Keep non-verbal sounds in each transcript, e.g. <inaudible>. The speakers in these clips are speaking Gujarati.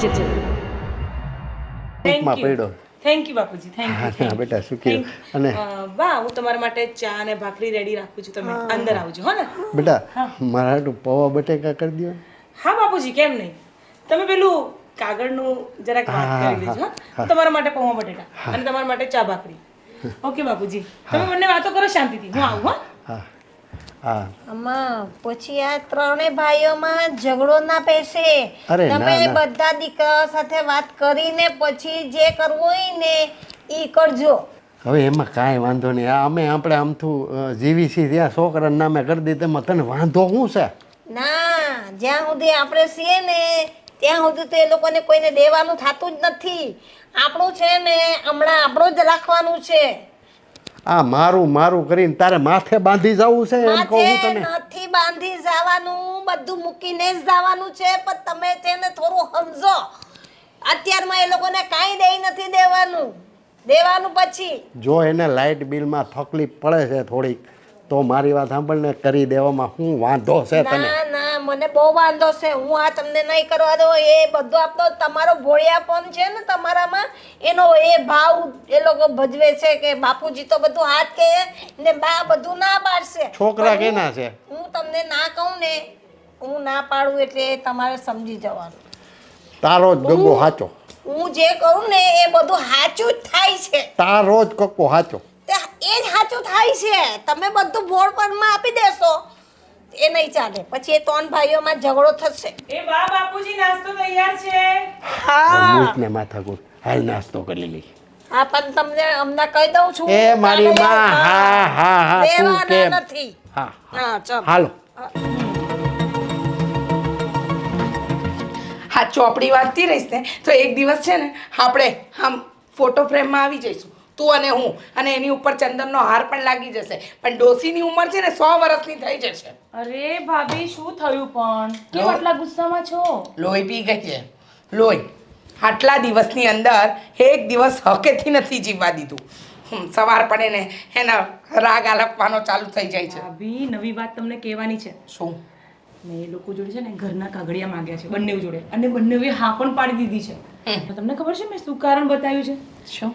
છે છે થેન્ક યુ પડ્યો. થેન્ક યુ બાપુજી. થેન્ક યુ બેટા શું કહ્યું? અને બા હું તમારા માટે ચા અને ભાખરી રેડી રાખું છું. તમે અંદર આવજો હો ને? બેટા મારા હાટુ પૌવા બટેકા કરી દો હા બાપુજી કેમ નહીં? તમે પેલું કાગળનું જરાક વાત કરી દેજો હા. તમારા માટે પૌવા બટેકા અને તમારા માટે ચા ભાખરી. ઓકે બાપુજી. તમે મને વાતો કરો શાંતિથી. હું આવું હા. હા. હા આમાં પછી આ ત્રણેય ભાઈઓમાં ઝઘડો ના પેસે. અરે તમે બધા દીકરા સાથે વાત કરીને પછી જે કરવું હોય ને ઈ કરજો. હવે એમાં કાંઈ વાંધો નહીં. અમે આપણે આમથું જીવી છીએ ત્યાં છોકરાના નામે કરી દઈએ તેમાં તને વાંધો શું છે? ના જ્યાં સુધી આપણે છીએ ને ત્યાં સુધી તો એ લોકોને કોઈને દેવાનું થતું જ નથી. આપણું છે ને હમણાં આપણું જ રાખવાનું છે. આ મારું મારું કરીને તારે માથે બાંધી જવું છે એમ કહું તને. નથી બાંધી જવાનું બધું મૂકીને જ જવાનું છે પણ તમે છે ને થોડું સમજો. અત્યારમાં એ લોકોને કાંઈ દઈ નથી દેવાનું. દેવાનું પછી. જો એને લાઇટ બિલમાં તકલીફ પડે છે થોડીક તો મારી વાત સાંભળને કરી દેવામાં શું વાંધો છે તને? ના ના મને બહુ વાંધો છે. હું આ તમને નહીં કરવા દઉં. એ બધો આપણો તમારો ભોળિયાપણ છે ને તમારામાં. એનો એ ભાવ એ લોકો ભજવે છે કે બાપુજી તો બધું હાથ કે ને બા બધું ના પાડશે. છોકરા કેના છે? હું તમને ના કહું ને હું ના પાડું એટલે તમારે સમજી જવાનું. તારો જ ગગો હાચો. હું જે કરું ને એ બધું સાચું જ થાય છે. તારો જ કક્કો હાચો. એ જ સાચું થાય છે. તમે બધું ભોળ પરમાં આપી દેશો. એ નહીં ચાલે. પછી એ ત્રણ ભાઈઓમાં ઝઘડો થશે. એ બા બાપુજી નાસ્તો તૈયાર છે. હા. મૂકને માથાકૂટ. હાલ નાસ્તો કરી લઈ. હા પણ તમને અમને કહી દઉં છું. એ મારી માં. હા હા હા તું કેમ? નથી. હા હા. ચાલ. હાલો. હા. ચોપડી વાંચતી રહીશ ને તો એક દિવસ છે ને આપણે આમ ફોટો ફ્રેમમાં આવી જઈશું. તું અને હું. અને એની ઉપર ચંદનનો હાર પણ લાગી જશે. પણ ડોસીની ઉંમર છે ને સો વર્ષની થઈ જશે. અરે ભાભી શું થયું પણ? કેમ આટલા ગુસ્સામાં છો? લોહી પી ગઈ છે. લોહી. આટલા દિવસની અંદર એક દિવસ હકેથી નથી જીવવા દીધું. સવાર પડે ને એના રાગ આલપવાનો ચાલુ થઈ જાય છે. ભાભી નવી વાત તમને કહેવાની છે. શું? મેં એ લોકો જોડે છે ને ઘરના કાગળિયા માંગ્યા છે બંને જોડે. અને બંને હા પણ પાડી દીધી છે. તમને ખબર છે મેં શું કારણ બતાવ્યું છે? શું?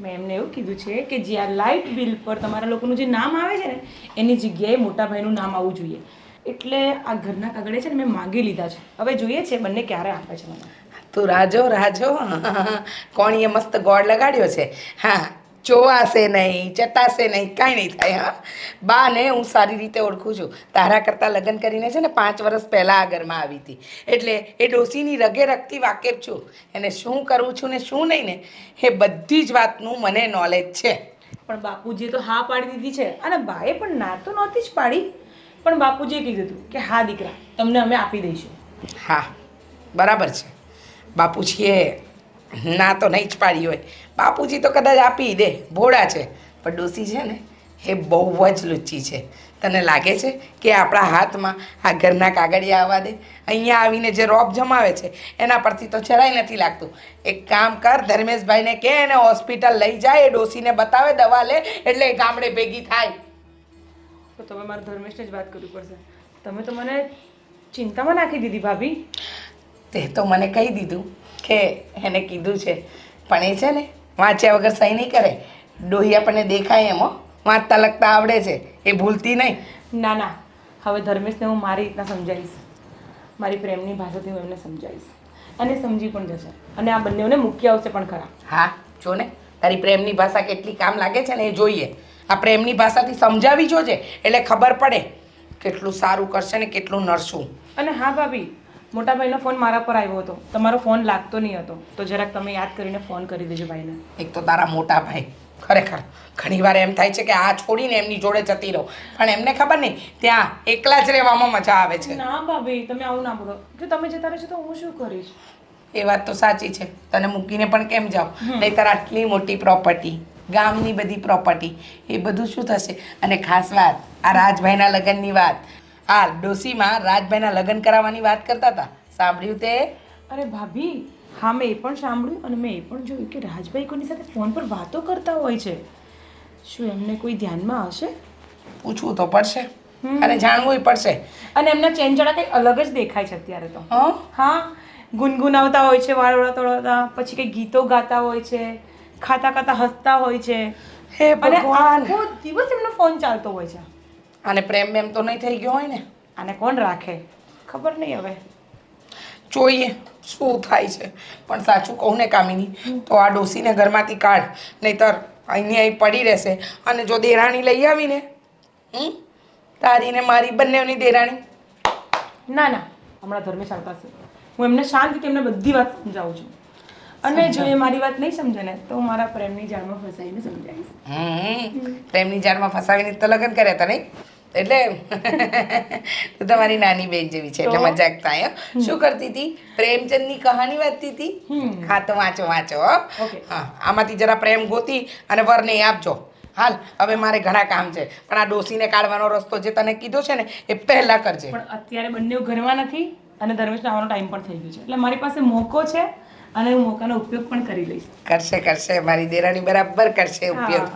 મેં એમને એવું કીધું છે કે જે આ લાઇટ બિલ પર તમારા લોકોનું જે નામ આવે છે ને, એની જગ્યાએ મોટાભાઈનું નામ આવવું જોઈએ. એટલે આ ઘરના કાગળે છે ને મેં માંગી લીધા છે. હવે જોઈએ છે બંને ક્યારે આપે છે મને. તું રાજો રાજો <laughs> કોણીએ મસ્ત ગોળ લગાડ્યો છે. હા જોવાશે નહીં ચટાશે નહીં કાંઈ નહીં થાય હા? બા ને હું સારી રીતે ઓળખું છું. તારા કરતાં લગ્ન કરીને છે ને પાંચ વર્ષ પહેલાં આ ઘરમાં આવી હતી. એટલે એ ડોસીની રગે રગતી વાકેફ છું. એને શું કરું છું ને શું નહીં ને એ બધી જ વાતનું મને નોલેજ છે. પણ બાપુજીએ તો હા પાડી દીધી છે. અને બાએ પણ ના તો નહોતી જ પાડી. પણ બાપુજીએ કીધું હતું કે હા દીકરા તમને અમે આપી દઈશું. હા બરાબર છે. બાપુજીએ ના તો નહીં જ પાડી હોય. બાપુજી તો કદાચ આપી દે ભોળા છે. પણ ડોસી છે ને એ બહુ જ લુચ્ચી છે. તને લાગે છે કે આપણા હાથમાં આ ઘરના કાગળિયા આવવા દે? અહીંયા આવીને જે રોપ જમાવે છે એના પરથી તો જરાય નથી લાગતું. એક કામ કર ધર્મેશભાઈને કે એને હોસ્પિટલ લઈ જાય એ ડોસીને બતાવે દવા લે એટલે એ ગામડે ભેગી થાય. તો તમે મારા ધર્મેશને જ વાત કરવી પડશે. તમે તો મને ચિંતામાં નાખી દીધી ભાભી. તે તો મને કહી દીધું કે એને કીધું છે. પણ એ છે ને વાંચ્યા વગર સહી નહીં કરે. ડોહી આપણને દેખાય એમ હો. વાંચતા લખતા આવડે છે. એ ભૂલતી નહીં. ના ના. હવે ધર્મેશને હું મારી રીતના સમજાવીશ. મારી પ્રેમની ભાષાથી હું એમને સમજાવીશ. અને સમજી પણ જશે. અને આ બંનેઓને મૂકી આવશે પણ ખરા. હા જો ને. તારી પ્રેમની ભાષા કેટલી કામ લાગે છે ને એ જોઈએ. આ પ્રેમની ભાષાથી સમજાવી જોજે. એટલે ખબર પડે કેટલું સારું કરશે ને કેટલું નરશું. અને હા ભાભી મોટા ભાઈનો ફોન મારા પર આવ્યો હતો. તમારો ફોન લાગતો નહીં હતો. તો જરાક તમે યાદ કરીને ફોન કરી દેજો ભાઈને. એક તો તારા મોટા ભાઈ. ખરેખર ઘણીવાર એમ થાય છે કે આ છોડીને એમની જોડે જતી રહો. પણ એમને ખબર નહીં ત્યાં એકલા જ રહેવામાં મજા આવે છે. ના ભાભી તમે આવું ના બોલો. જો તમે જતા રહેશો તો હું શું કરીશ? એ વાત તો સાચી છે. તને મૂકીને પણ કેમ જાવ નહીતર આટલી મોટી પ્રોપર્ટી ગામની બધી પ્રોપર્ટી એ બધું શું થશે? અને ખાસ વાત આ રાજભાઈના લગ્નની વાત આ ડોસીમાં રાજભાઈના લગ્ન કરાવવાની વાત કરતા હતા. સાંભળ્યું તે? અરે ભાભી હા મેં એ પણ સાંભળ્યું અને મેં એ પણ જોયું કે રાજભાઈ કોની સાથે ફોન પર વાતો કરતા હોય છે. શું એમને કોઈ ધ્યાનમાં હશે? પૂછવું તો પડશે. અને જાણવું પડશે. અને એમના ચેનચડા કંઈક અલગ જ દેખાય છે અત્યારે તો. હં? હા ગુનગુનાવતા હોય છે વાળ વળતા પછી કંઈક ગીતો ગાતા હોય છે ખાતા ખાતા હસતા હોય છે. હે અને આખો દિવસ એમનો ફોન ચાલતો હોય છે. અને પ્રેમ બેમ તો નહીં થઈ ગયો હોય ને? આને કોણ રાખે? ખબર નહીં હવે. જોઈએ શું થાય છે. પણ સાચું કહું ને કામિની તો આ ડોસીને ઘરમાંથી કાઢ નહીતર અહીંની અહીં પડી રહેશે. અને જો દેરાણી લઈ આવીને હમ? તારી ને મારી બંનેની દેરાણી. ના ના. હમણાં ધર્મેશ પાસે હું એમને શાંતિથી એમને બધી વાત સમજાવું છું. અને જો એ મારી વાત નહીં સમજે ને તો મારા પ્રેમની જાળમાં ફસાવીને સમજાવીશ. પ્રેમની જાળમાં ફસાવીને તો લગ્ન કર્યા હતા નહીં? એટલે તું તમારી નાની બેન જેવી છે એટલે? મજાક થાય શું કરતી હતી? પ્રેમચંદની કહાની વાંચતી હતી? હા તો વાંચો વાંચો હા. આમાંથી જરા પ્રેમ ગોતી અને વરને આપજો. હાલ હવે મારે ઘણા કામ છે પણ આ ડોસીને કાઢવાનો રસ્તો જે તને કીધો છે ને એ પહેલા કરજે. પણ અત્યારે બંને ઘરમાં નથી અને ધર્મેશ આવવાનો ટાઈમ પણ થઈ ગયો છે. એટલે મારી પાસે મોકો છે અને હું મોકાનો ઉપયોગ પણ કરી લઈશ. કરશે કરશે મારી દેરાની બરાબર કરશે ઉપયોગ.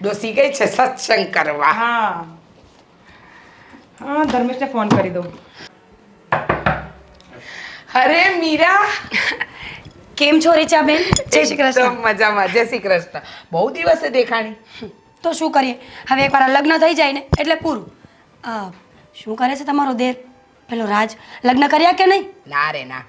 ડોસી ગઈ છે સત્સંગ કરવા. હા. હા ધર્મેશને ફોન કરી દઉં. અરે મીરા! કેમ છો રીચાબેન? જય શ્રી કૃષ્ણ. મજામાં. જય શ્રી કૃષ્ણ. બહુ દિવસે દેખાણી. તો શું કરીએ? હવે એકવાર લગ્ન થઈ જાય ને એટલે પૂરું. શું કરે છે તમારો દેર? પેલો રાજ લગ્ન કર્યા કે નહીં? ના રે ના.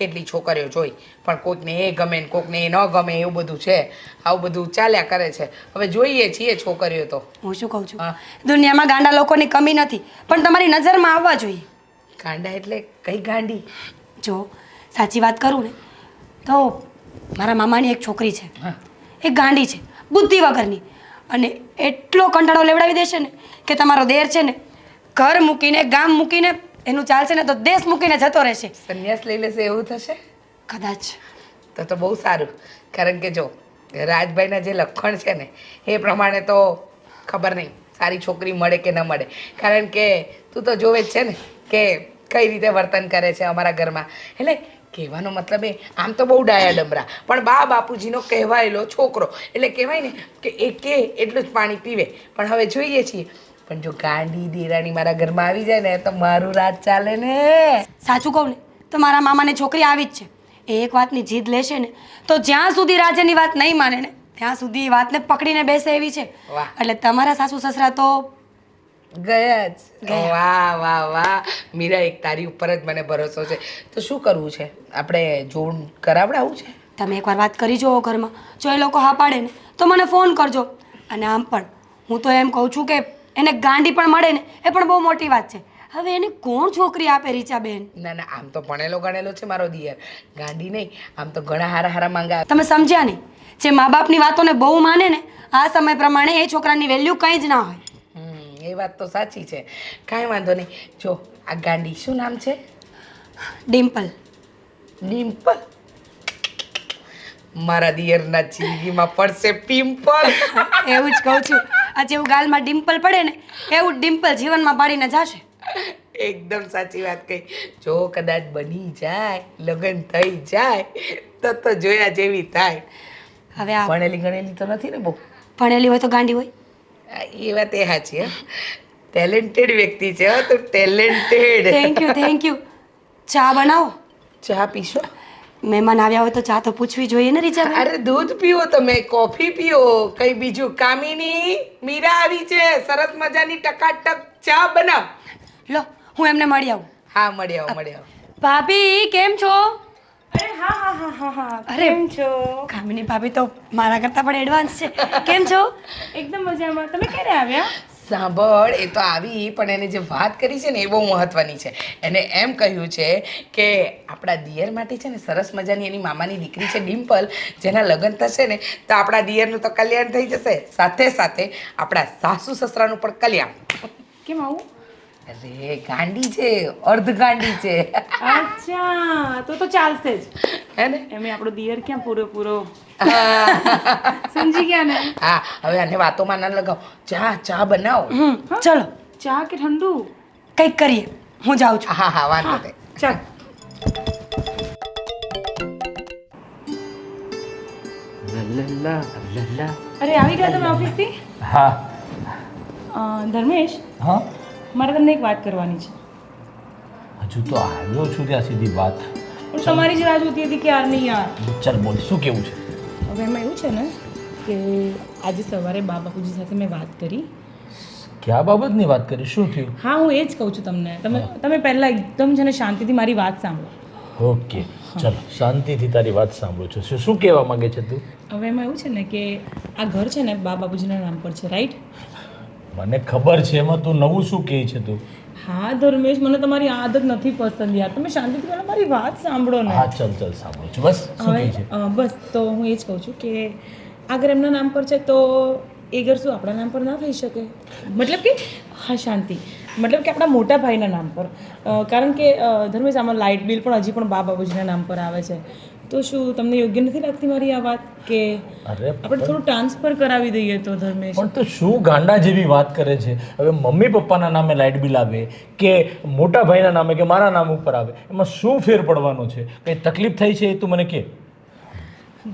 કેટલી છોકરીઓ જોઈ. પણ કોઈકને એ ગમે ને કોઈકને એ ન ગમે એવું બધું છે. આવું બધું ચાલ્યા કરે છે. હવે જોઈએ છીએ છોકરીઓ તો. હું શું કહું છું. દુનિયામાં ગાંડા લોકોની કમી નથી પણ તમારી નજરમાં આવવા જોઈએ. ગાંડા એટલે કઈ ગાંડી? જો સાચી વાત કરું ને તો મારા મામાની એક છોકરી છે. એક ગાંડી છે બુદ્ધિ વગરની. અને એટલો કંટાળો લેવડાવી દેશે ને કે તમારો દેર છે ને ઘર મૂકીને ગામ મૂકીને એનું ચાલશે ને તો દેશ મૂકીને જતો રહેશે. સંન્યાસ લઈ લેશે એવું થશે? કદાચ. તો તો બહુ સારું. કારણ કે જો રાજભાઈના જે લખણ છે ને એ પ્રમાણે તો ખબર નહીં સારી છોકરી મળે કે ન મળે. કારણ કે તું તો જોવે જ છે ને કે કઈ રીતે વર્તન કરે છે અમારા ઘરમાં. એટલે કહેવાનો મતલબ એ આમ તો બહુ ડાયા ડમરા. પણ બા બાપુજીનો કહેવાયેલો છોકરો એટલે કહેવાય ને કે એ કે એટલું જ પાણી પીવે. પણ હવે જોઈએ છીએ પણ જો ગાંડી દેરાણી મારા ઘરમાં આવી જાય ને તો મારું રાજ ચાલે ને. સાચું કહું ને તો મારા મામાને છોકરી આવી જ છે. એ એક વાતની જીદ લેશે ને તો જ્યાં સુધી રાજાની વાત નહીં માને ને ત્યાં સુધી એ વાતને પકડીને બેસે એવી છે. એટલે તમારા સાસુ સસરા તો ગયા જ. વાહ વાહ વાહ. મીરા એક તારી ઉપર જ મને ભરોસો છે. તો શું કરવું છે? આપણે જોડ કરાવડાવવું છે? તમે એકવાર વાત કરી જુઓ ઘરમાં. જો એ લોકો હા પાડે ને તો મને ફોન કરજો. અને આમ પણ હું તો એમ કહું છું કે એને ગાંડી પણ મળે ને એ પણ બહુ મોટી વાત છે. હવે એને કોણ છોકરી આપે રીચા બેન ના ના આમ તો ભણેલો ગણેલો છે મારો દિયર. ગાંડી નહીં આમ તો ઘણા હારા હારા માંગા તમે સમજ્યા નહીં. જે મા બાપની વાતોને બહુ માને ને આ સમય પ્રમાણે એ છોકરાની વેલ્યુ કંઈ જ ના હોય. એ વાત તો સાચી છે. કાંઈ વાંધો નહીં. જો આ ગાંડી શું નામ છે? ડિમ્પલ. ડિમ્પલ? મારા દિયરના જિંદગીમાં પડશે પિમ્પલ. <laughs> એવું જ કહું છું. આ જેવું ગાલમાં ડિમ્પલ પડે ને એવું ડિમ્પલ જીવનમાં પાડીને જશે. એકદમ સાચી વાત કહી. જો કદાચ બની જાય લગ્ન થઈ જાય તો તો જોયા જેવી થાય. હવે આ ભણેલી ગણેલી તો નથી ને બહુ? ભણેલી હોય તો ગાંડી હોય. એ વાત એ સાચી હે. ટેલેન્ટેડ વ્યક્તિ છે તો talented thank you thank you ચા બનાવો. ચા પીશો? મહેમાન આવ્યા હોય તો ચા તો પૂછવી જોઈએ ને રીચા અરે દૂધ પીવો તમે કોફી પીવો કઈ બીજું કામીની મીરા આવી છે. સરસ મજાની ટકાટક ચા બનાવ. લો હું એમને મળી આવું. હા મળી આવો મળી આવો. ભાભી કેમ છો? અરે હા હા હા હા હા. અરે. કેમ છો? કામિની ભાભી તો મારા કરતાં પણ એડવાન્સ છે. કેમ છો? <laughs> એકદમ મજામાં. તમે ક્યારે આવ્યા? સાંભળ, એ તો આવી, પણ એને જે વાત કરી છે ને એ બહુ મહત્વની છે. એને એમ કહ્યું છે કે આપણા દિયર માટે છે ને સરસ મજાની એની મામાની દીકરી છે ડિમ્પલ, જેના લગ્ન થશે ને, તો આપણા દિયરનું તો કલ્યાણ થઈ જશે. સાથે સાથે આપણા સાસુ સસરાનું પણ કલ્યાણ. કેમ આવું? અરે ગાંડી છે અર્ધ ગાંડી છે. અચ્છા તો તો ચાલશે જ. હે ને? એમે આપણો દિયર ક્યાં પૂરો પૂરો સમજી ગયા ને? હા હવે આને વાતોમાં ના લગાવ. ચા ચા બનાવો. ચલો. ચા કે ઠંડુ? કંઈક કરીએ. હું જાઉં છું. હા હા વાંધો નહીં. ચાલ. અરે આવી ગયા તમે ઓફિસથી? હા. ધર્મેશ? હા? મારે તમને એક વાત કરવાની છે. હજુ તો આવ્યો છું ત્યાં સુધી વાત. પણ તમારી જ રાહ જોતી હતી કે યાર નહીં યાર ચાલ બોલ શું કેવું છે? હવે એમાં એવું છે ને કે આજે સવારે બા બાપુજી સાથે મેં વાત કરી. ક્યાં બાબતની વાત કરી? શું થયું? હા હું એ જ કહું છું તમને. તમે તમે પહેલાં એકદમ છે ને શાંતિથી મારી વાત સાંભળો. ઓકે ચાલો શાંતિથી તારી વાત સાંભળું છું. શું શું કહેવા માંગે છે તું? હવે એમાં એવું છે ને કે આ ઘર છે ને બા બાપુજીના નામ પર છે રાઈટ મને ખબર છે એમાં તું નવું શું કહે છે તું? હા ધર્મેશ મને તમારી આદત નથી પસંદ યાર. તમે શાંતિથી પહેલાં મારી વાત સાંભળો ને. હા ચલ ચલ સાંભળું છું. બસ શું કહે છે? બસ તો હું એ જ કહું છું કે આગળ એમના નામ પર છે તો એ ઘર શું આપણા નામ પર ના થઈ શકે? મતલબ કે હા શાંતિ. મતલબ કે આપણા મોટા ભાઈના નામ પર. કારણ કે ધર્મેશ આમાં લાઇટ બિલ પણ હજી પણ બા બાબુજીના નામ પર આવે છે. તો શું તમને યોગ્ય નથી લાગતી મારી આ વાત કે આપણે થોડું ટ્રાન્સફર કરાવી દઈએ તો ધર્મેશ? પણ તો શું ગાંડા જેવી વાત કરે છે? હવે મમ્મી પપ્પાના નામે લાઇટ બિલ આવે કે મોટા ભાઈના નામે કે મારા નામ ઉપર આવે એમાં શું ફેર પડવાનો છે? કંઈ તકલીફ થઈ છે એ તું મને કે.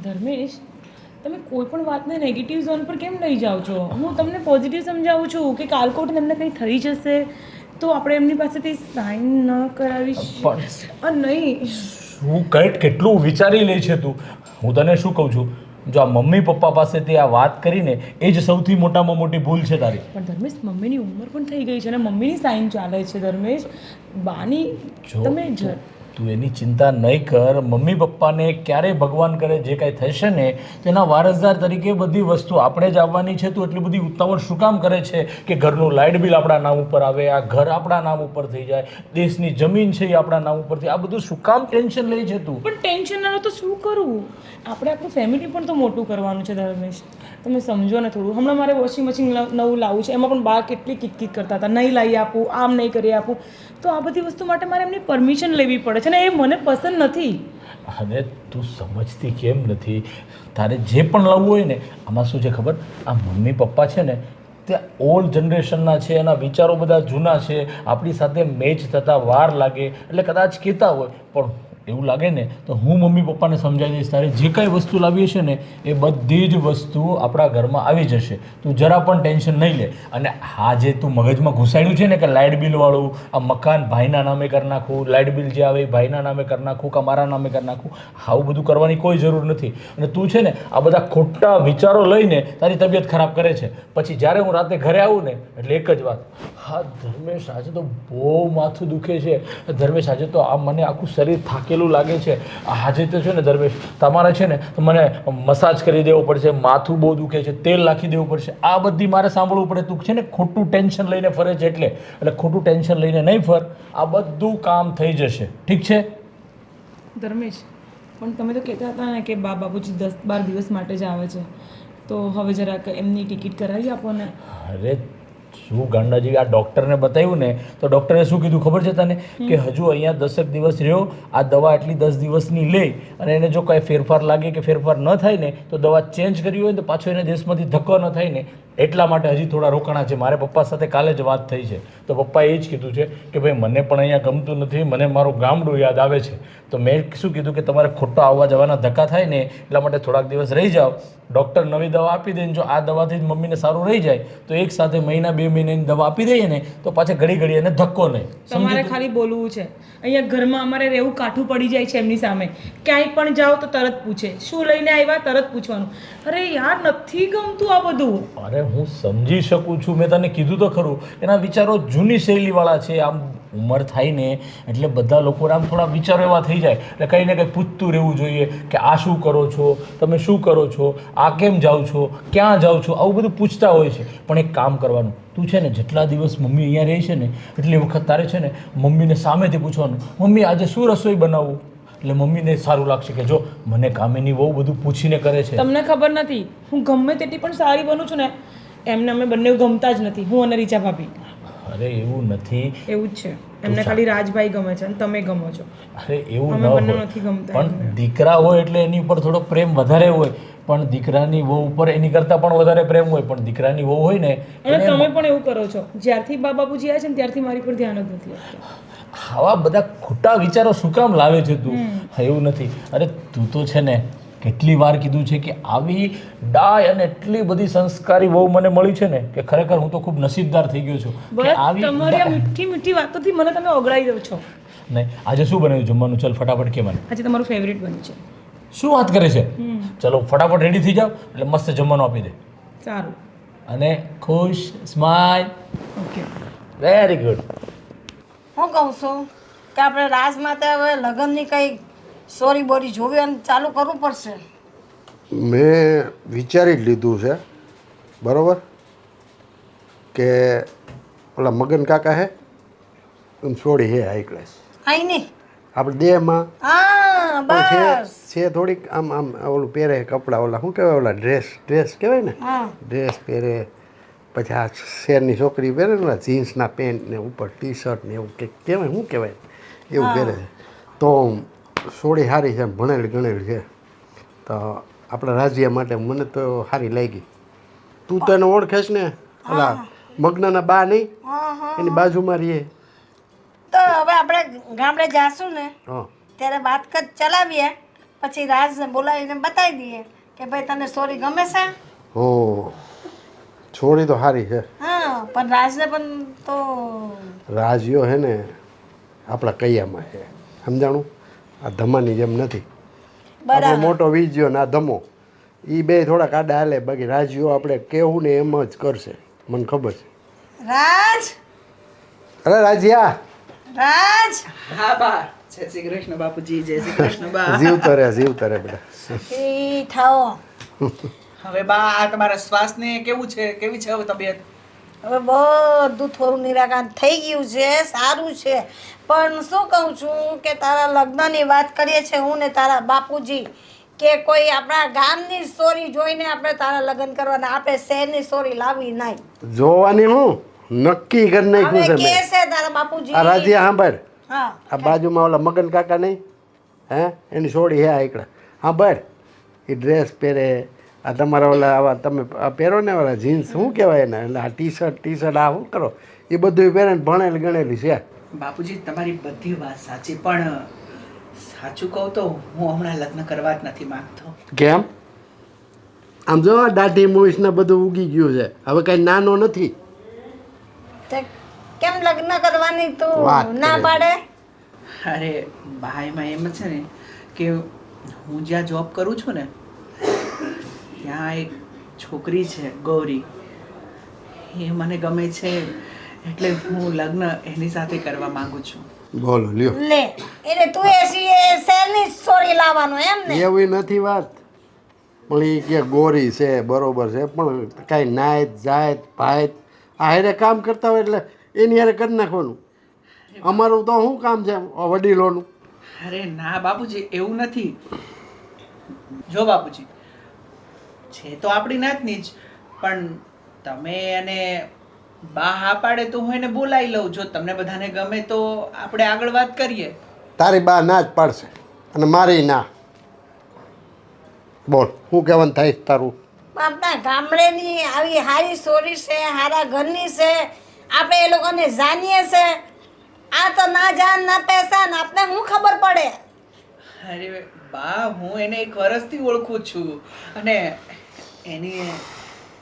ધર્મેશ તમે કોઈ પણ વાતને નેગેટિવ ઝોન પર કેમ લઈ જાઓ છો? હું તમને પોઝિટિવ સમજાવું છું કે કાલકોટ એમને કંઈ થઈ જશે તો આપણે એમની પાસેથી સાઇન ન કરાવી નહીં. શું કઈટ કેટલું વિચારી લે છે તું? હું તને શું કહું છું? જો આ મમ્મી પપ્પા પાસેથી આ વાત કરીને એ જ સૌથી મોટામાં મોટી ભૂલ છે તારી. પણ ધર્મેશ મમ્મીની ઉંમર પણ થઈ ગઈ છે અને મમ્મીની સાઇન ચાલે છે ધર્મેશ. બાની જો તમે તું એની ચિંતા નહીં કર. મમ્મી પપ્પાને ક્યારે ભગવાન કરે જે કાંઈ થશે ને તેના વારસદાર તરીકે બધી વસ્તુ આપણે જ આવવાની છે. તું એટલી બધી ઉતાવળ શું કામ કરે છે કે ઘરનું લાઇટ બિલ આપણા નામ ઉપર આવે, આ ઘર આપણા નામ ઉપર થઈ જાય, દેશની જમીન છે એ આપણા નામ ઉપર થઈ, આ બધું શું કામ ટેન્શન લે છે તું? પણ ટેન્શન ના તો શું કરવું આપણે આપણું ફેમિલી પણ તો મોટું કરવાનું છે ધર્મેશ. તમે સમજો ને થોડું. હમણાં મારે વોશિંગ મશીન નવું લાવવું છે. એમાં પણ બા કેટલી કિટકિટ કરતા હતા. નહીં લાવી આપું, આમ નહીં કરી આપું. તો આ બધી વસ્તુ માટે મારે એમની પરમિશન લેવી પડે છે ને એ મને પસંદ નથી. અને તું સમજતી કેમ નથી? તારે જે પણ લાવવું હોય ને, આમાં શું છે ખબર? આ મમ્મી પપ્પા છે ને, તે ઓલ્ડ જનરેશનના છે, એના વિચારો બધા જૂના છે. આપણી સાથે મેચ થતાં વાર લાગે, એટલે કદાચ કહેતા હોય, પણ એવું લાગે ને, તો હું મમ્મી પપ્પાને સમજાવી દઈશ, તારે જે કાંઈ વસ્તુ લાવીએ છે ને, એ બધી જ વસ્તુ આપણા ઘરમાં આવી જશે. તું જરા પણ ટેન્શન નહીં લે. અને હા જે તું મગજમાં ઘુસાડ્યું છે ને કે લાઇટ બિલવાળું આ મકાન ભાઈના નામે કરી નાખું, લાઇટ બિલ જે આવે એ ભાઈના નામે કરી નાખું કે મારા નામે કરી નાખું, આવું બધું કરવાની કોઈ જરૂર નથી. અને તું છે ને, આ બધા ખોટા વિચારો લઈને તારી તબિયત ખરાબ કરે છે. પછી જ્યારે હું રાતે ઘરે આવું ને, એટલે એક જ વાત. હા, ધર્મેશ, આજે તો બહુ માથું દુખે છે. ધર્મેશ, આજે તો આ મને આખું શરીર થાકેલું લાગે છે. આજે તો છે ને ધર્મેશ તમારે છે ને તો મને મસાજ કરી દેવો પડશે માથું બહુ દુખે છે તેલ નાખી દેવું પડશે. આ બધી મારે સાંભળવું પડે. તું છે ને ખોટું ટેન્શન લઈને ફરે છે એટલે એટલે ખોટું ટેન્શન લઈને નહીં ફર. આ બધું કામ થઈ જશે. ઠીક છે? ધર્મેશ પણ તમે તો કહેતા હતા ને કે બા બાપુજી દસ બાર દિવસ માટે જ આવે છે. તો હવે જરાક એમની ટિકિટ કરાવી આપો ને. અરે શું ગાંડા જેવી આ ડૉક્ટરને બતાવ્યું ને તો ડૉક્ટરે શું કીધું ખબર છે તને? કે હજુ અહીંયા દસેક દિવસ રહ્યો આ દવા એટલી દસ દિવસની લે અને એને જો કાંઈ ફેરફાર લાગે કે ફેરફાર ન થાય ને તો દવા ચેન્જ કરવી હોય તો પાછો એને દેશમાંથી ધક્કો ન થાય ને. એટલા માટે હજી થોડા રોકાણા છે. મારે પપ્પા સાથે કાલે જ વાત થઈ છે. તો પપ્પાએ એ જ કીધું છે કે ભાઈ મને પણ અહીંયા ગમતું નથી મને મારું ગામડું યાદ આવે છે. તો મેં શું કીધું કે તમારે ખોટો આવવા જવાના ધક્કા થાય ને એટલા માટે થોડાક દિવસ રહી જાઓ. ડૉક્ટર નવી દવા આપી દે જો આ દવાથી જ મમ્મીને સારું રહી જાય તો એક સાથે મહિના બે મહિનાની દવા આપી દઈએ ને તો પાછા ઘડી ઘડી એને ધક્કો નહીં. તમારે ખાલી બોલવું છે. અહીંયા ઘરમાં અમારે રહેવું કાઠું પડી જાય છે એમની સામે. ક્યાંય પણ જાઓ તો તરત પૂછે. શું લઈને આવ્યા? તરત પૂછવાનું. અરે યાર નથી ગમતું આ બધું. અરે હું સમજી શકું છું. મેં તને કીધું તો ખરું. એના વિચારો જૂની શૈલીવાળા છે. આમ ઉંમર થાય ને એટલે બધા લોકો આમ થોડા વિચારો એવા થઈ જાય. એટલે કંઈ ને કંઈ પૂછતું રહેવું જોઈએ કે આ શું કરો છો? તમે શું કરો છો? આ કેમ જાઓ છો? ક્યાં જાઓ છો? આવું બધું પૂછતા હોય છે. પણ એક કામ કરવાનું, તું છે ને જેટલા દિવસ મમ્મી અહીંયા રહે છે ને, એટલી વખત તારે છે ને મમ્મીને સામેથી પૂછવાનું, મમ્મી, આજે શું રસોઈ બનાવવું એટલે મમ્મીને સારું લાગશે કે જો, મને કામેની બહુ બધું પૂછીને કરે છે. તમને ખબર નથી, હું ગમે તેટલી પણ સારી બનું છું ને, એમને અમે બંને ગમતા જ નથી. હું અને રીચા ભાભી. અરે એવું નથી. એવું જ છે. એમને ખાલી રાજભાઈ ગમે છે અને તમે ગમો છો. અરે એવું ન હોય. નથી ગમતા પણ દીકરા હોય એટલે એની ઉપર થોડો પ્રેમ વધારે હોય. પણ દીકરાની વહુ ઉપર એની કરતાં પણ વધારે પ્રેમ હોય. પણ દીકરાની વહુ હોય ને અને તમે પણ એવું કરો છો. જ્યારથી બા બાપુજી આવ્યા છે ને ત્યારથી મારી પર ધ્યાન જ નથી આવા બધા ખોટા વિચારો શું કામ લાવે છે તું? એવું નથી. અરે તું તો છે ને કેટલી વાર કીધું છે કે આવી ડાય અને એટલી બધી સંસ્કારી વહુ મને મળી છે ને કે ખરેખર હું તો ખૂબ નસીબદાર થઈ ગયો છું કે આવી તમારી મીઠી મીઠી વાતોથી મને તમે ઓગળાઈ દો છો. નહીં આજે શું બન્યું જમવાનું? ચાલ ફટાફટ કે મને. આજે તમારું ફેવરિટ બન્યું છે. શું વાત કરે છે? ચલો ફટાફટ રેડી થઈ જાઓ એટલે મસ્ત જમવાનું આપી દે. સારું. અને ખુશ સ્માઈલ ઓકે વેરી ગુડ હું કહું છું કે આપણે રાજમાતા હવે લગ્નની કંઈ સોરી બોરી જોવે અને ચાલુ કરવું પડશે. મેં વિચારી જ લીધું છે બરાબર? કે ઓલા મગન કાકા હે એમ છોડી હે હાઈ ક્લાસ હાઈ નહીં આપણે દેહમાં હા બસ. છે થોડીક આમ આમ ઓલું પહેરે કપડાં ઓલા શું કહેવાય ઓલા ડ્રેસ ડ્રેસ કહેવાય ને? ડ્રેસ પહેરે પછી આ શેરની છોકરી પહેરે ને જીન્સના પેન્ટ ને ઉપર ટી શર્ટ ને એવું કંઈક કહેવાય શું કહેવાય? એવું પહેરે તો સોડી સારી છે ભણેલી ગણેલી છે. તો આપણા રાજ્ય માટે મને તો સારી લાગી. તું તો એને ઓળખેશ ને? અલા મગ્નના બા નહીં? એની બાજુમાં રહીએ. તો હવે આપણે ગામડે જાશું ને હા. ત્યારે વાત કદ ચલાવીએ. પછી રાજને બોલાવીને બતાવી દઈએ કે ભાઈ તને સોરી ગમે છે? હો છોડી તો સારી છે. હા પણ રાજને પણ તો રાજ્યો હે ને આપણા કૈયામાં છે. સમજાણું? આ ધમાની જેમ નથી. આપણો મોટો વીજ્યો ને આ ધમો. એ બે થોડા આડા હાલે બાકી રાજ્યો આપણે કેવું ને એમ જ કરશે. મને ખબર છે. રાજ! અરે રાજ્યા! રાજ! હા બા. જય શ્રી કૃષ્ણ બાપુજી. જય શ્રી કૃષ્ણ બા. જીવતો રહે જીવતો રહે બેટા એ થાઓ. હવે બા આ તમારા શ્વાસને કેવું છે? કેવી છે હવે તબિયત? હવે બધું થોડું નિરાકરણ થઈ ગયું છે સારું છે. પણ શું કહું છું કે તારા લગ્નની વાત કરીએ છીએ હું ને તારા બાપુજી કે કોઈ આપણા ગામની સ્ટોરી જોઈને આપણે તારા લગ્ન કરવાના આપણે શહેરની સ્ટોરી લાવી નહીં જોવાની હું? નક્કી કરી નાખ્યું છે કે છે તારા બાપુજી? આ રાજ્યા સાંભળ. હા. આ બાજુમાં ઓલા મગન કાકા નહીં? હે? એની છોડી હે એકડા. હા બળ એ ડ્રેસ પહેરે આ તમારા ઓલા આવા તમે પહેરો ને ઓલા જીન્સ શું કહેવાય એને? એટલે આ ટી શર્ટ ટી શર્ટ આ શું કરો? એ બધું પહેરે ભણેલ ગણેલી છે. બાપુજી તમારી બધી વાત સાચી પણ સાચું કહું તો હું હમણાં લગ્ન કરવા જ નથી માંગતો. કેમ? આમ જો આ દાઢી મૂવીસ ને બધું ઉગી ગયું છે. હવે કઈ નાનો નથી. કેમ લગ્ન કરવાની તું? ના પાડે? અરે ભાઈ એમાં એમ છે ને કે હું જ્યાં જોબ કરું છું ને ત્યાં એક છોકરી છે ગૌરી. એ મને ગમે છે એટલે હું લગ્ન એની સાથે કરવા માંગુ છું. બોલો લ્યો. લે એટલે તું એ સી- એ શહેરની સ્ટોરી લાવવાનું એમ ને? એવી નથી વાત. પણ એ કે ગોરી છે બરોબર છે પણ કાંઈ નાયત જાયત ભાયત આ હારે કામ કરતા હોય એટલે એની હારે કરી નાખવાનું. અમારું તો શું કામ છે વડીલોનું? અરે ના બાપુજી એવું નથી. જો બાપુજી છે. તો આપણી નાતની જ. પણ તમે એને બા હા પાડે તો હું એને બોલાવી લઉં. જો તમને બધાને ગમે તો આપણે આગળ વાત કરીએ. તારી બા ના જ પાડશે. અને મારી ના. બોલ શું કહેવાનું થાય તારું? આપણા ગામડેની આવી સારી સોરી છે સારા ઘરની છે. આપણે એ લોકોને જાણીએ છે. આ તો ના જાન ના પૈસા ને આપણે શું ખબર પડે? અરે બા હું એને એક વર્ષથી ઓળખું છું. અને એની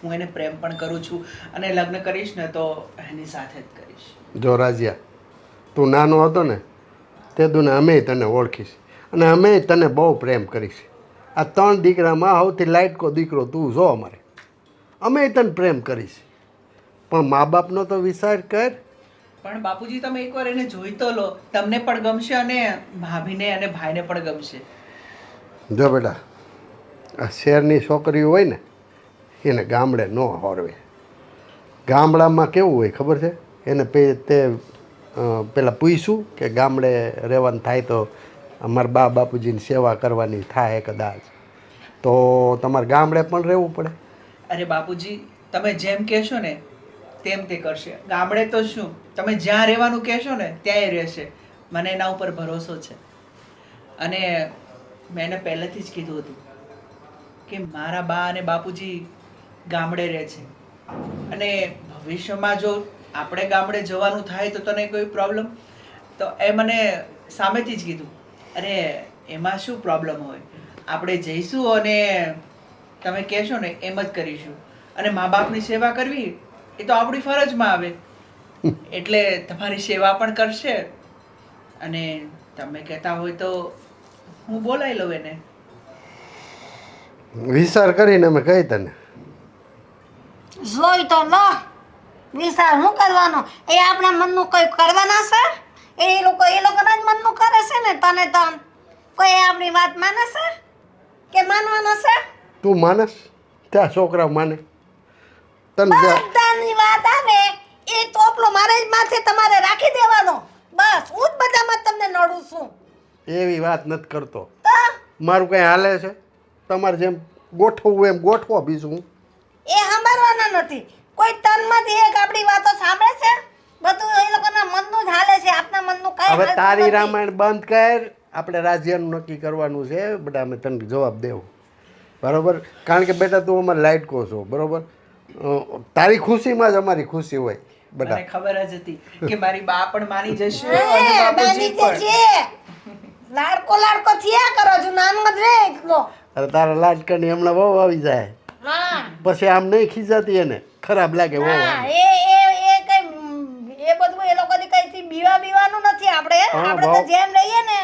હું એને પ્રેમ પણ કરું છું અને લગ્ન કરીશ ને તો એની સાથે જ કરીશ. જો રાજ્યા તું નાનો હતો ને તે તું અમે તને ઓળખીશ અને અમે તને બહુ પ્રેમ કરીશ. આ ત્રણ દીકરામાં સૌથી લાઇટકો દીકરો તું જો અમારે. અમે તને પ્રેમ કરીશ. પણ મા બાપનો તો વિચાર કર. પણ બાપુજી તમે એકવાર એને જોઈ તો લો. તમને પણ ગમશે અને ભાભીને અને ભાઈને પણ ગમશે. જો બેટા આ શહેરની છોકરીઓ હોય ને એને ગામડે ન હોરવે. ગામડામાં કેવું હોય ખબર છે? એને તે પહેલાં પૂછ્યું કે ગામડે રહેવાનું થાય તો અમારા બા બાપુજીની સેવા કરવાની થાય કદાચ. તો તમારે ગામડે પણ રહેવું પડે. અરે બાપુજી, તમે જેમ કહેશો ને તેમ તે કરશે. ગામડે તો શું? તમે જ્યાં રહેવાનું કહેશો ને ત્યાંય રહેશે. મને એના ઉપર ભરોસો છે. અને મેં એને પહેલેથી જ કીધું હતું કે મારા બા અને બાપુજી ગામડે રહે છે. અને ભવિષ્યમાં જો આપણે ગામડે જવાનું થાય તો તને કોઈ પ્રોબ્લેમ તો એ મને સામેથી જ કીધું. અરે, એમાં શું પ્રોબ્લેમ હોય? આપણે જઈશું અને તમે કહેશો ને, એમ જ કરીશું. અને મા બાપની સેવા કરવી, એ તો આપણી ફરજમાં આવે. એટલે તમારી સેવા પણ કરશે. અને તમે કહેતા હોય તો હું બોલાવી લઉં એને. વિચાર કરીને અમે કહી તને. જોઈ તો લો. વિચાર શું કરવાનો? એ આપણા મનનું કોઈ કરવાના છે? એ લોકો એ લોકોના જ મનનું કરે છે ને તને તો કોઈ આપણી વાત માને છે? કે માનવાના છે? તું માનસ? ત્યાં છોકરા માને? તને બધાની વાત આવે. એ ટોપલો મારે જ માથે તમારે રાખી દેવાનો. બસ હું જ બધામાં તમને નડું છું. એવી વાત નથી કરતો. મારું કંઈ હાલે છે? તમારે જેમ ગોઠવવું એમ ગોઠવો બીજું હું. એ સાંભળવાના નથી. કોઈ તનમાંથી એક આપણી વાતો સાંભળે છે? બધું એ લોકોના મનનું જ હાલે છે. આપના મનનું કાંઈ હવે તારી રામાયણ બંધ કર. આપણે રાજ્યનું નક્કી કરવાનું છે. બધા અમે તને જવાબ દેવો. બરાબર? કારણ કે બેટા તું અમારે લાઈટ કહો છો. બરાબર? તારી ખુશીમાં જ અમારી ખુશી હોય. બધા. ખબર જ હતી કે મારી બા પણ માની જશે અને બાપુજી પણ. લાડકો લાડકો થયા કરો છો નાનો જ રે એકલો. અરે તારા લાડકાની હમણાં બહુ આવી જાય. પછી આમ નહીં ખીજાતી એને. ખરાબ લાગે બહુ એ એ એ કઈ એ બધું એ લોકોની કઈથી બીવા બીવાનું નથી આપણે. આપણે તો જેમ રહીએ ને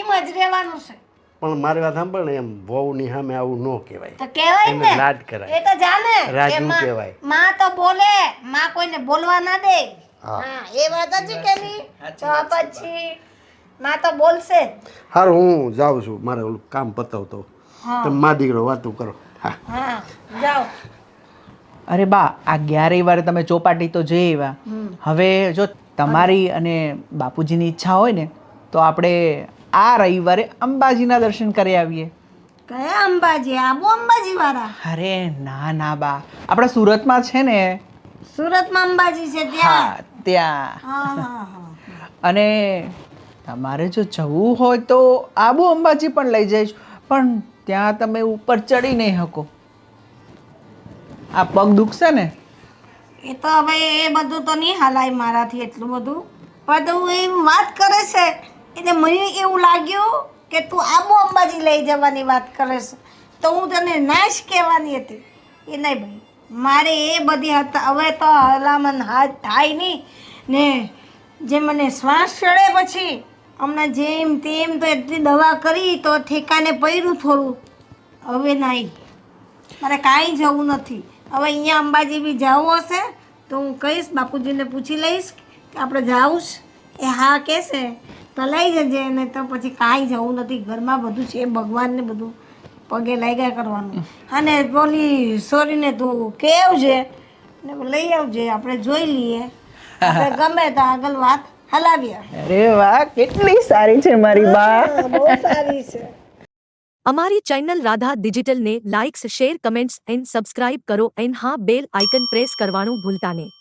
એમ જ રહેવાનું છે. પણ મારી વાત સાંભળ ને એમ વહુની સામે આવું ન કહેવાય. તો કહેવાય ને લાડ કરાય. એ તો જાને રાજુ કહેવાય. માં તો બોલે માં કોઈને બોલવા ના દે. હા. એ વાત જ કે ની તો પછી માં તો બોલશે જ. હું જાઉં છું. મારે ઓલું કામ પતાવતો. તમે મા દીકરો વાતું કરો. હા જાઓ. અરે બા આ ગયા રવિવારે તમે ચોપાટી તો જઈ આવ્યા. હવે જો તમારી અને બાપુજીની ઈચ્છા હોય ને તો આપણે આ રવિવારે અંબાજીના દર્શન કરી આવીએ. કયા અંબાજી? આબુ અંબાજી વાળા અરે ના ના બા. આપણા સુરતમાં છે ને. સુરતમાં અંબાજી છે ત્યાં? ત્યાં. હા હા હા. અને તમારે જો જવું હોય તો આબુ અંબાજી પણ લઈ જઈશ. પણ ત્યાં તમે ઉપર ચડી નહીં શકો. આ પગ દુખશે ને? એ તો હવે એ બધું તો નહીં હલાય મારાથી એટલું બધું. બધું એ વાત કરે છે, એટલે મને એવું લાગ્યું કે તું આબુ અંબાજી લઈ જવાની વાત કરે છે. તો હું તને નાશ કહેવાની હતી. એ નહીં ભાઈ, મારે એ બધી હતા હવે તો હલામણ હાથ થાય નહીં. ને જે મને શ્વાસ ચડે પછી હમણાં જેમ તેમ તો એટલી દવા કરી તો ઠેકાને પડ્યું થોડું. હવે નહીં. મારે કાંઈ જવું નથી. હવે અહીંયા અંબાજી બી જવું હશે તો હું કહીશ, બાપુજીને પૂછી લઈશ કે આપણે જાઉંશ એ હા કહેશે તો લઈ જજે ને તો પછી કાંઈ જવું નથી. ઘરમાં બધું છે, ભગવાનને બધું પગે લાગ્યા કરવાનું. અને પેલી સોરીને તું કહેવજે ને લઈ આવજે, આપણે જોઈ લઈએ. ગમે તો આગળ વાત હલાવીએ અરે વાહ કેટલી સારી છે મારી બા. બહુ સારી છે. અમારી channel Radha ડિજિટલને likes share comments and subscribe કરો. એન્ડ હા બેલ આઇકન પ્રેસ કરવાનું ભૂલતા નહીં.